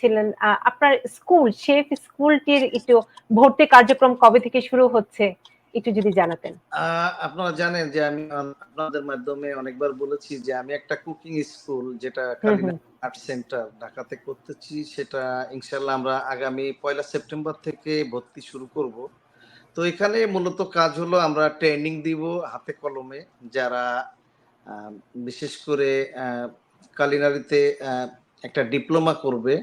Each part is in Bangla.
ছিলেন আপনার স্কুল শেফ স্কুলটির একটু ভর্তি কার্যক্রম কবে থেকে শুরু হচ্ছে? একটু যদি জানাতেন। আপনারা জানেন যে আমি আপনাদের মাধ্যমে অনেকবার বলেছি যে আমি একটা কুকিং স্কুল যেটা আর্ট সেন্টার ঢাকাতে করতেছি। সেটা ইনশাল্লাহ আমরা আগামী পয়লা সেপ্টেম্বর থেকে ভর্তি শুরু করব। তো এখানে মূলত কাজ হলো আমরা ট্রেনিং দিব হাতে কলমে যারা বিশেষ করে কালিনারিতে একটা ডিপ্লোমা করবে।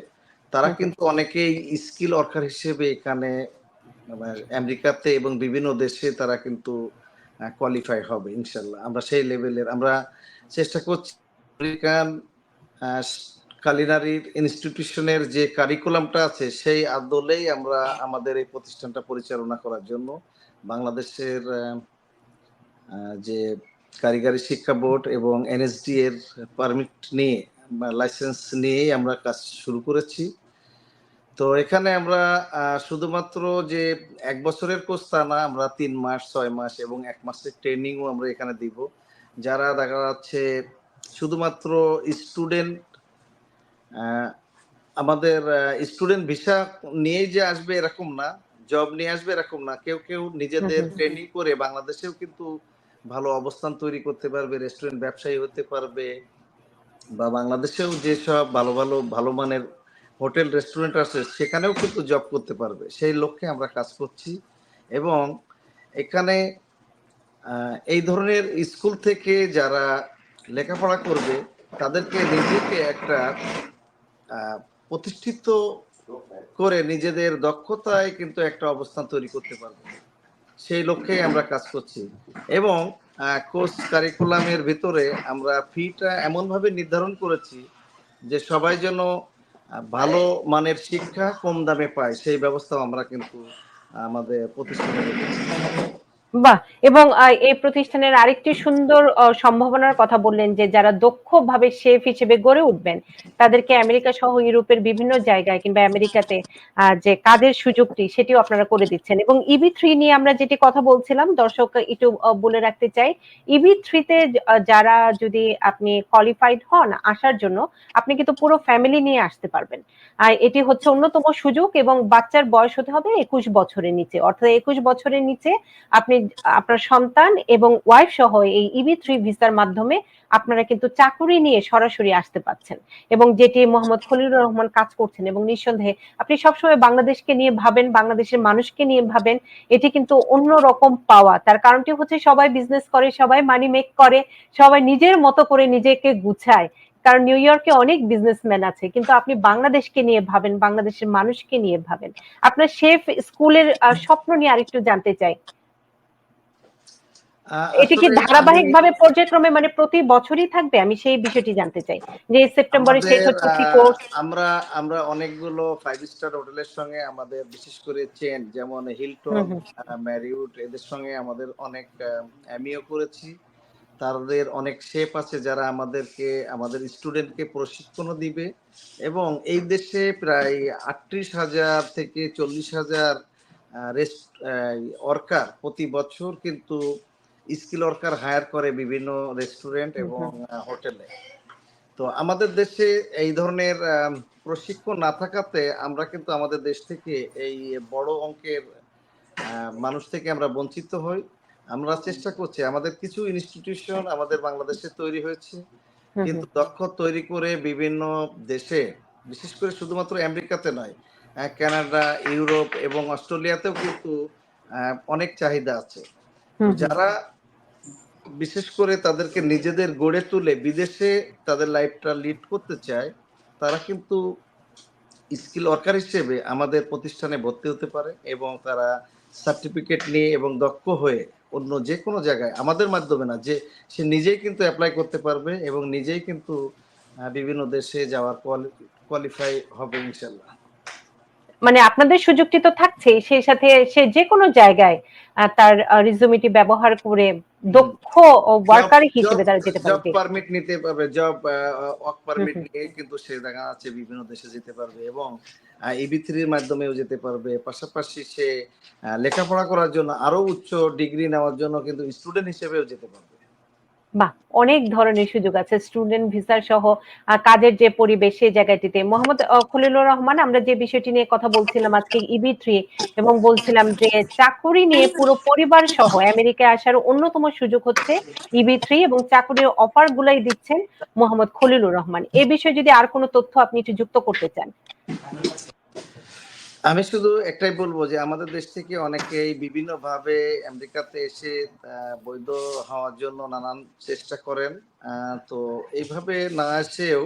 তারা কিন্তু অনেকেই স্কিল ওয়ার্কার হিসেবে এখানে আমেরিকাতে এবং বিভিন্ন দেশে তারা কিন্তু কোয়ালিফাই হবে ইনশাল্লাহ। আমরা সেই লেভেলের আমরা চেষ্টা করছি আমেরিকান কালিনারি ইনস্টিটিউশনের যে কারিকুলামটা আছে সেই আদলেই আমরা আমাদের এই প্রতিষ্ঠানটা পরিচালনা করার জন্য বাংলাদেশের যে কারিগরি শিক্ষা বোর্ড এবং এনএসডি এর পারমিট নিয়ে লাইসেন্স নিয়েই আমরা কাজ শুরু করেছি। তো এখানে আমরা শুধুমাত্র যে এক বছরের কোর্স তা না আমরা তিন মাস ছয় মাস এবং এক মাসের ট্রেনিংও আমরা এখানে দিব। যারা দেখা যাচ্ছে শুধুমাত্র স্টুডেন্ট আমাদের স্টুডেন্ট ভিসা নিয়েই যে আসবে এরকম না জব নিয়ে আসবে এরকম না। কেউ কেউ নিজেদের। ট্রেনিং করে বাংলাদেশেও কিন্তু ভালো অবস্থান তৈরি করতে পারবে রেস্টুরেন্ট ব্যবসায়ী হতে পারবে বা বাংলাদেশেও যেসব ভালো ভালো ভালো মানের হোটেল, রেস্টুরেন্ট আছে, সেখানেও কিন্তু জব করতে পারবে। সেই লক্ষ্যে আমরা কাজ করছি এবং এখানে এই ধরনের স্কুল থেকে যারা লেখাপড়া করবে, তাদেরকে নিজেকে একটা প্রতিষ্ঠিত করে নিজেদের দক্ষতায় কিন্তু একটা অবস্থান তৈরি করতে পারবে। সেই লক্ষ্যেই আমরা কাজ করছি। এবং কোর্স কারিকুলামের ভিতরে আমরা ফিটা এমনভাবে নির্ধারণ করেছি যে সবাই যেন ভালো মানের শিক্ষা কম দামে পায়, সেই ব্যবস্থাও আমরা কিন্তু আমাদের প্রতিষ্ঠানে বাহ, এবং এই প্রতিষ্ঠানের আরেকটি সুন্দর সম্ভাবনার কথা বললেন যে যারা দক্ষভাবে শেফ হিসেবে গড়ে উঠবেন, তাদেরকে আমেরিকা সহ ইউরোপের বিভিন্ন জায়গায় কিংবা আমেরিকাতে যে কাজের সুযোগটি সেটিও আপনারা করে দিচ্ছেন। এবং ইবি থ্রি নিয়ে আমরা যেটি কথা বলছিলাম, দর্শক একটু বলে রাখতে চাই ইবি থ্রিতে যারা যদি আপনি কোয়ালিফাইড হন আসার জন্য, আপনি কিন্তু পুরো ফ্যামিলি নিয়ে আসতে পারবেন। আর এটি হচ্ছে অন্যতম সুযোগ এবং বাচ্চার বয়স হতে হবে একুশ বছরের নিচে। অর্থাৎ একুশ বছরের নিচে আপনি আপনার সন্তান এবং ওয়াইফ সহ এই ইবি থ্রি ভিসার মাধ্যমে আপনারা কিন্তু চাকুরি নিয়ে সরাসরি আসতে পাচ্ছেন। এবং যেটি মোহাম্মদ খলিলুর রহমান কাজ করছেন এবং নিঃসন্দেহে আপনি সবসময় বাংলাদেশকে নিয়ে ভাবেন, বাংলাদেশের মানুষকে নিয়ে ভাবেন, এটি কিন্তু অন্য রকম পাওয়া। তার কারণটি হচ্ছে সবাই বিজনেস করে, সবাই মানি মেক করে, সবাই নিজের মতো করে নিজেকে গুছায়। কারণ নিউ ইয়র্কে অনেক বিজনেসম্যান আছে, কিন্তু আপনি বাংলাদেশকে নিয়ে ভাবেন, বাংলাদেশের মানুষকে নিয়ে ভাবেন। আপনার শেফ স্কুলের স্বপ্ন নিয়ে আরেকটু জানতে চাই। এটি কি ধারাবাহিক ভাবে পর্যায়ক্রমে মানে প্রতি বছরই থাকবে? আমি সেই বিষয়টি জানতে চাই। যে সেপ্টেম্বরে শেষ হচ্ছে কি কোর্স আমরা আমরা অনেকগুলো ফাইভ স্টার হোটেলের সঙ্গে আমাদের বিশেষ করে চেন যেমন হিলটন ম্যারিউট এদের সঙ্গে আমাদের অনেক এমইও করেছি। তাদের অনেক শেফ আছে যারা আমাদেরকে আমাদের স্টুডেন্টকে প্রশিক্ষণও দিবে। এবং এই দেশে প্রায় আটত্রিশ হাজার থেকে চল্লিশ হাজার রেস্ট ওয়ার্কার প্রতি বছর কিন্তু স্কিল ওয়ার্কার হায়ার করে বিভিন্ন রেস্টুরেন্ট এবং হোটেলে। তো আমাদের দেশে এই ধরনের প্রশিক্ষণ না থাকাতে আমরা কিন্তু আমাদের দেশ থেকে এই বড় অঙ্কের মানুষ থেকে আমরা বঞ্চিত হই। আমরা চেষ্টা করছি আমাদের কিছু ইনস্টিটিউশন আমাদের বাংলাদেশে তৈরি হয়েছে। কিন্তু দক্ষ তৈরি করে বিভিন্ন দেশে বিশেষ করে শুধুমাত্র আমেরিকাতে নয় কানাডা ইউরোপ এবং অস্ট্রেলিয়াতেও কিন্তু অনেক চাহিদা আছে। যারা বিশেষ করে তাদেরকে নিজেদের গড়ে তুলে বিদেশে তাদের লাইফটা লিড করতে চায়, তারা কিন্তু স্কিল ওয়ার্কার হিসেবে আমাদের প্রতিষ্ঠানে ভর্তি হতে পারে এবং তারা সার্টিফিকেট নিয়ে এবং দক্ষ হয়ে অন্য যে কোনো জায়গায়, আমাদের মাধ্যমে না, যে সে নিজেই কিন্তু অ্যাপ্লাই করতে পারবে এবং নিজেই কিন্তু বিভিন্ন দেশে যাওয়ার কোয়ালিফাই হবে ইনশাল্লাহ মানে আপনাদের সুযোগটি তো থাকছেই সেই সাথে সে যে কোনো জায়গায় তার রিজুমিটি ব্যবহার করে দক্ষ ওয়ার্কার হিসেবে তারা যেতে পারবে। জব পারমিট নিতে পারবে জব ওয়ার্ক পারমিট। নিয়ে কিন্তু সে দেখা যাচ্ছে বিভিন্ন দেশে যেতে পারবে এবং ইবি থ্রির মাধ্যমেও যেতে পারবে। পাশাপাশি সে লেখাপড়া করার জন্য আরও উচ্চ ডিগ্রি নেওয়ার জন্য কিন্তু স্টুডেন্ট হিসেবেও যেতে পারবে। বাহ! অনেক ধরনের সুযোগ আছে স্টুডেন্ট ভিসা সহ কাজের যে পরিবেশ সেই জায়গাটিতে। মোহাম্মদ খলিলুর রহমান, আমরা যে বিষয়টি নিয়ে কথা বলছিলাম আজকে ইবি থ্রি এবং বলছিলাম যে চাকুরি নিয়ে পুরো পরিবার সহ আমেরিকায় আসার অন্যতম সুযোগ হচ্ছে ইবি থ্রি এবং চাকুরির অফার গুলাই দিচ্ছেন মোহাম্মদ খলিলুর রহমান। এ বিষয়ে যদি আর কোনো তথ্য আপনি একটু যুক্ত করতে চান। আমি শুধু একটাই বলব যে আমাদের দেশ থেকে অনেকেই বিভিন্নভাবে আমেরিকাতে এসে বৈধ হওয়ার জন্য নানান চেষ্টা করেন। তো এইভাবে না এসেও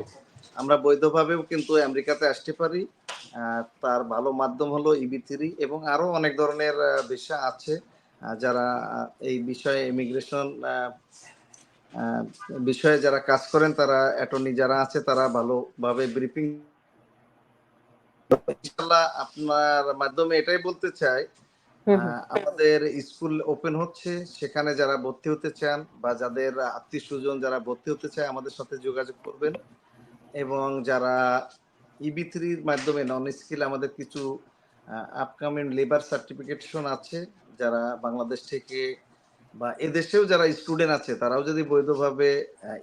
আমরা বৈধভাবেও কিন্তু আমেরিকাতে আসতে পারি। তার ভালো মাধ্যম হলো EB3 এবং আরও অনেক ধরনের ভিসা আছে। যারা এই বিষয়ে ইমিগ্রেশন বিষয়ে যারা কাজ করেন তারা অ্যাটর্নি যারা আছে তারা ভালোভাবে ব্রিফিং ইনশাআল্লাহ আপনার মাধ্যমে এটাই বলতে চাই আমাদের স্কুল ওপেন হচ্ছে। সেখানে যারা ভর্তি হতে চান বা যাদের আত্মীয় স্বজন যারা ভর্তি হতে চায় আমাদের সাথে যোগাযোগ করবেন। এবং যারা ইবি থ্রির মাধ্যমে নন স্কিল আমাদের কিছু আপকামিং লেবার সার্টিফিকেশন আছে। যারা বাংলাদেশ থেকে বা এদেশেও যারা স্টুডেন্ট আছে তারাও যদি বৈধভাবে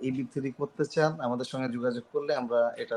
ইবি থ্রি করতে চান আমাদের সঙ্গে যোগাযোগ করলে আমরা এটা